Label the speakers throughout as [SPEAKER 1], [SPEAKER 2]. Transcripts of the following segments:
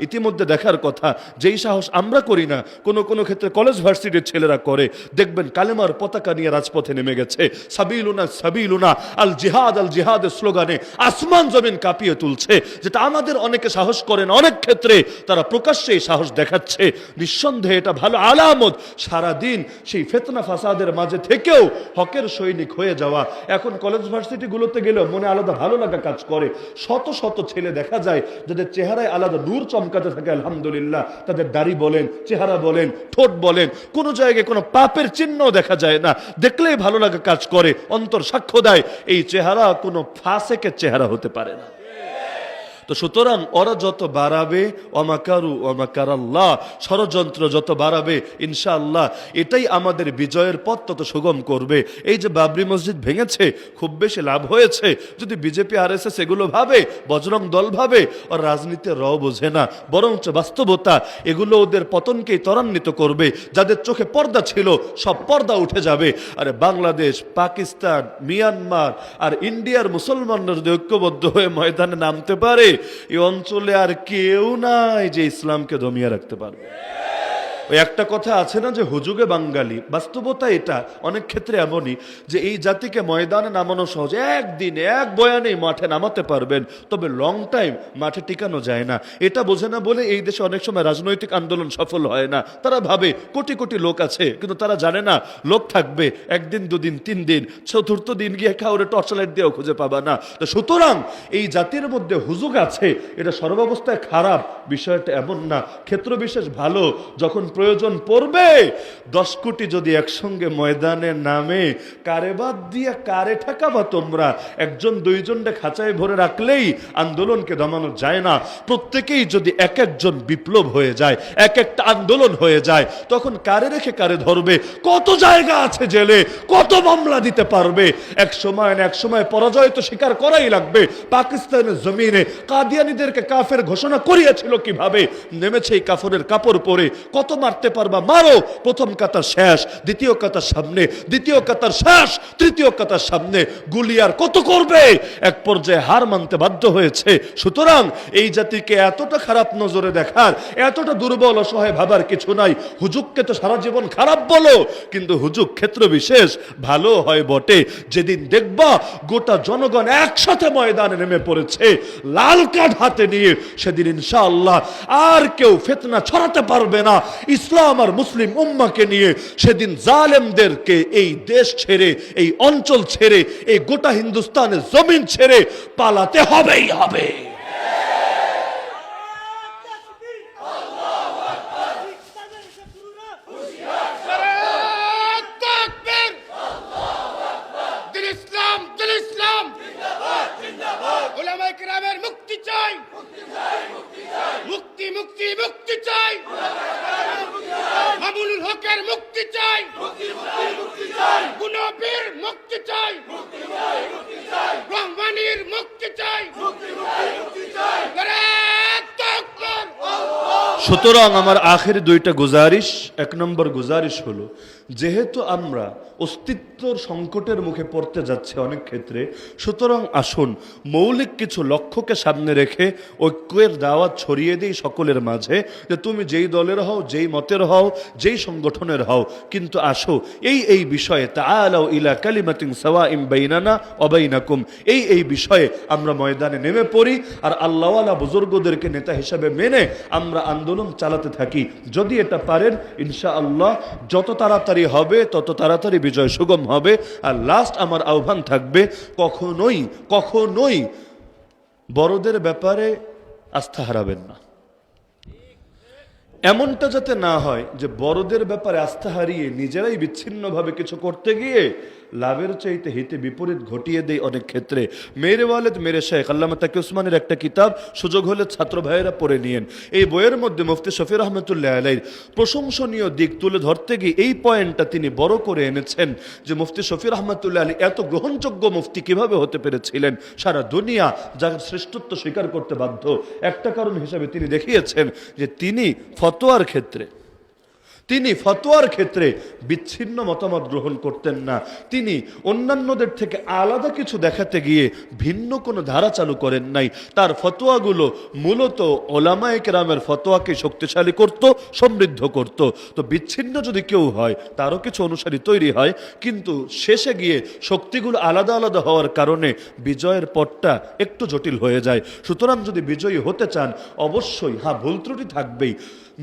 [SPEAKER 1] ইতিমধ্যে দেখার কথা, যেই সাহস আমরা করি না, কোনো কোনো ক্ষেত্রে কলেজ ভার্সিটির ছেলেরা করে। দেখবেন কালেমার পতাকা নিয়ে রাজপথে নেমে গেছে। সাবিলুনা সাবিলুনা, আল জিহাদ, আল জিহাদের স্লোগানে আসমান জমিন কাঁপিয়ে তুলছে। যেটা আমাদের অনেকে সাহস করেন অনেক ক্ষেত্রে তারা প্রকাশ্যে সাহস দেখাচ্ছে। নিঃসন্দেহে এটা ভালো আলামত। সারাদিন সেই ফেতনা ফাসাদের মাঝে থেকেও হকের সৈনিক হয়ে যাওয়া। এখন কলেজ ভার্সিটিগুলোতে গেলেও মনে আলাদা ভালো লাগা কাজ করে। শত শত ছেলে দেখা যায়, যাদের চেহারায় আলাদা দূর নূর চমকাতে থাকে, আলহামদুলিল্লাহ। তাদের দাড়ি বলেন, চেহারা বলেন, ঠোঁট বলেন, কোনো জায়গায় কোনো পাপের চিহ্ন দেখা যায় না। দেখলেই ভালো লাগা কাজ করে, অন্তর সাক্ষ্য দেয়। এই চেহারা কোনো ফাঁসেকের চেহারা হতে পারে না। তো সুতরাং ওরা যত বাড়াবে অমাকারু অমাকার আল্লাহ ষড়যন্ত্র যত বাড়াবে, ইনশাআল্লাহ, এটাই আমাদের বিজয়ের পথ তত সুগম করবে। এই যে বাবরি মসজিদ ভেঙেছে, খুব বেশি লাভ হয়েছে। যদি বিজেপি আর এস এস এগুলো ভাবে, বজরং দল ভাবে, ওর রাজনীতির র বোঝে না। বরঞ্চ বাস্তবতা, এগুলো ওদের পতনকেই ত্বরান্বিত করবে। যাদের চোখে পর্দা ছিল, সব পর্দা উঠে যাবে। আরে বাংলাদেশ, পাকিস্তান, মিয়ানমার আর ইন্ডিয়ার মুসলমানরা যদি ঐক্যবদ্ধ হয়ে ময়দানে নামতে পারে এই অঞ্চলে আর কেউ নাই যে ইসলামকে দমিয়ে রাখতে পারবে। একটা কথা আছে না যে হুজুগে বাঙালি? বাস্তবতা এটা। অনেক ক্ষেত্রে এমনই যে এই জাতিকে ময়দানে নামানো সহজ। একদিন এক বয়ানেই মাঠে নামাতে পারবেন, তবে লং টাইম মাঠে টিকানো যায় না। এটা বোঝে না বলে এই দেশে অনেক সময় রাজনৈতিক আন্দোলন সফল হয় না। তারা ভাবে কোটি কোটি লোক আছে, কিন্তু তারা জানে না লোক থাকবে একদিন, দুদিন, তিন দিন, চতুর্থ দিন গিয়ে কাউরে টর্চ লাইট দিয়েও খুঁজে পাবা না। তো সুতরাং এই জাতির মধ্যে হুজুগ আছে, এটা সর্বাবস্থায় খারাপ। বিষয়টা এমন না। ক্ষেত্র বিশেষ ভালো, যখন প্রয়োজন পড়বে। দশ কোটি যদি একসঙ্গে ময়দানে নামে, কারে বাদ দিয়ে কারে ঠেকাবা তোমরা? একজন দুইজনকে খাঁচায় ভরে রাখলেই আন্দোলনকে দমানো যায় না। প্রত্যেকেই যদি এক একজন বিপ্লব হয়ে যায়, এক একটা আন্দোলন হয়ে যায়, তখন কারে রেখে কারে ধরবে? কত জায়গা আছে জেলে, কত মামলা দিতে পারবে? এক সময় না এক সময় পরাজয় তো স্বীকার করাই লাগবে। পাকিস্তানের জমিনে কাদিয়ানিদেরকে কাফের ঘোষণা করিয়েছিল কীভাবে? নেমেছে এই কাফরের কাপড় পরে। কত মারতে পারবা। মারো। প্রথম কাতার শেষ, দ্বিতীয় কাতার সামনে, দ্বিতীয় কাতার শেষ, তৃতীয় কাতার সামনে। গুলি আর কত করবে? এক পর্যায়ে হার মানতে বাধ্য হয়েছে। সুতরাং এই জাতিকে এতটা খারাপ নজরে দেখার, এতটা দুর্বল, অসহায় ভাবার কিছু নাই। হুজুককে তো সারা জীবন খারাপ বলো, কিন্তু হুজুক ক্ষেত্র বিশেষ, ভালো হয় বটে। যেদিন দেখবা গোটা জনগণ একসাথে ময়দানে নেমে পড়েছে, লাল কার্ড হাতে নিয়ে, সেদিন ইনশাআল্লাহ আর কেউ ফেতনা ছড়াতে পারবে না। ইসলাম আর মুসলিম উম্মাকে নিয়ে সেদিন জালেমদেরকে এই দেশ ছেড়ে, এই অঞ্চল ছেড়ে, এই গোটা হিন্দুস্তানের জমিন ছেড়ে পালাতে হবেই হবে
[SPEAKER 2] তাকবীর দিল ইসলাম দিল ইসলাম উলামায়ে কেরামের মুক্তি চাই মুক্তি মুক্তি মুক্তি চাই মামুনুল মুক্তি চাই। গুণবীর মুক্তি চাই। রহমানির মুক্তি চাই।
[SPEAKER 1] সুতরাং আমার আখের দুইটা গুজারিশ, এক নম্বর গুজারিশ হলো, যেহেতু আমরা অস্তিত্বর সংকটের মুখে পড়তে যাচ্ছে অনেক ক্ষেত্রে, সুতরাং আসুন মৌলিক কিছু লক্ষ্যকে সামনে রেখে ঐক্যের দাওয়াত ছড়িয়ে দিই সকলের মাঝে, যে তুমি যেই দলের হও, যেই মতের হও, যেই সংগঠনের হও। কিন্তু আসো, এই এই বিষয়ে তাআলাও ইলা কালিমাতিন সাওয়াইম বাইনানা অবাইনাকুম এই এই বিষয়ে আমরা ময়দানে নেমে পড়ি, আর আল্লাহওয়ালা বুজুর্গদেরকে নেতা হিসাবে মেনে আমরা আন্দোলন চালাতে থাকি। যদি এটা পারেন ইনশা আল্লাহ যত তাড়াতাড়ি হবে, তত তাড়াতাড়ি বিজয় সুগম হবে। আর লাস্ট আমার আহ্বান থাকবে, কখনোই কখনোই বড়দের ব্যাপারে আস্থা হারাবেন না। এমনটা যাতে না হয় যে বড়দের ব্যাপারে আস্থা হারিয়ে নিজেরাই বিচ্ছিন্নভাবে কিছু করতে গিয়ে লাভের চাইতে হিতে বিপরীত ঘটিয়ে দেয় অনেক ক্ষেত্রে। মেরে ওয়ালেদ, মেরে শেখ, আল্লামা তাকে উসমানের একটা কিতাব সুযোগ হলে ছাত্র ভাইয়েরা পড়ে নিয়েন। এই বইয়ের মধ্যে মুফতি শফির রহমতুল্লাহ আলাইর প্রশংসনীয় দিক তুলে ধরতে গিয়ে এই পয়েন্টটা তিনি বড় করে এনেছেন যে মুফতি শফির রহমতুল্লাহ আলী এত গ্রহণযোগ্য মুফতি কীভাবে হতে পেরেছিলেন? সারা দুনিয়া যার শ্রেষ্ঠত্ব স্বীকার করতে বাধ্য। একটা কারণ হিসাবে তিনি দেখিয়েছেন যে তিনি ফতোয়ার ক্ষেত্রে তিনি ফতোয়ার ক্ষেত্রে বিচ্ছিন্ন মতামত গ্রহণ করতেন না। তিনি অন্যান্যদের থেকে আলাদা কিছু দেখাতে গিয়ে ভিন্ন কোনো ধারা চালু করেন নাই। তার ফতোয়াগুলো মূলত ওলামায়ে কেরামের ফতোয়াকে শক্তিশালী করত, সমৃদ্ধ করত। তো বিচ্ছিন্ন যদি কেউ হয়, তারও কিছু অনুসারী তৈরি হয়, কিন্তু শেষে গিয়ে শক্তিগুলো আলাদা আলাদা হওয়ার কারণে বিজয়ের পথটা একটু জটিল হয়ে যায়। সুতরাং যদি বিজয়ী হতে চান, অবশ্যই হ্যাঁ ভুল ত্রুটি থাকবেই।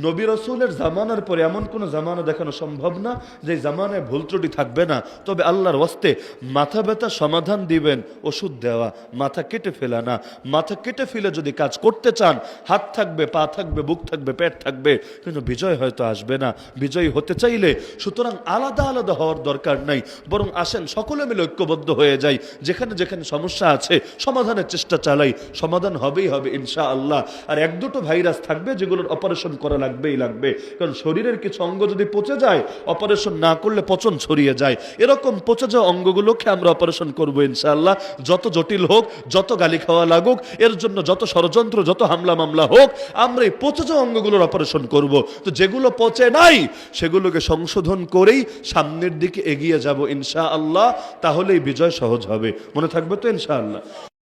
[SPEAKER 1] নবী রসুলের জামানার পরে এমন কোনো জামানা দেখানো সম্ভব না, যে জামানায় ভুল ত্রুটি থাকবে না। তবে আল্লাহর ওয়াস্তে মাথা ব্যথা সমাধান দিবেন, ওষুধ দেওয়া, মাথা কেটে ফেলা না মাথা কেটে ফেলে যদি কাজ করতে চান, হাত থাকবে, পা থাকবে, বুক থাকবে, পেট থাকবে, কিন্তু বিজয় হয়তো আসবে না। বিজয়ী হতে চাইলে সুতরাং আলাদা আলাদা হওয়ার দরকার নাই, বরং আসেন সকলে মিলে ঐক্যবদ্ধ হয়ে যাই। যেখানে যেখানে সমস্যা আছে, সমাধানের চেষ্টা চালাই, সমাধান হবেই হবে ইনশা আল্লাহ আর এক দুটো ভাইরাস থাকবে, যেগুলোর অপারেশন করা লাগবেই লাগবে। কারণ শরীরের কিছু অঙ্গ যদি পচে যায় অপারেশন না করলে পচন ছড়িয়ে যায়। এরকম পচে যাওয়া অঙ্গগুলোকে আমরা অপারেশন করব ইনশাআল্লাহ। যত জটিল হোক, যত গালি খাওয়া লাগুক, এর জন্য যত ষড়যন্ত্র, যত হামলা মামলা হোক, আমরা এই পচে যাওয়া অঙ্গগুলোর অপারেশন করব। তো যেগুলো পচে নাই, সেগুলোকে সংশোধন করেই সামনের দিকে এগিয়ে যাব ইনশাআল্লাহ, তাহলেই বিজয় সহজ হবে। মনে থাকবে তো ইনশা আল্লাহ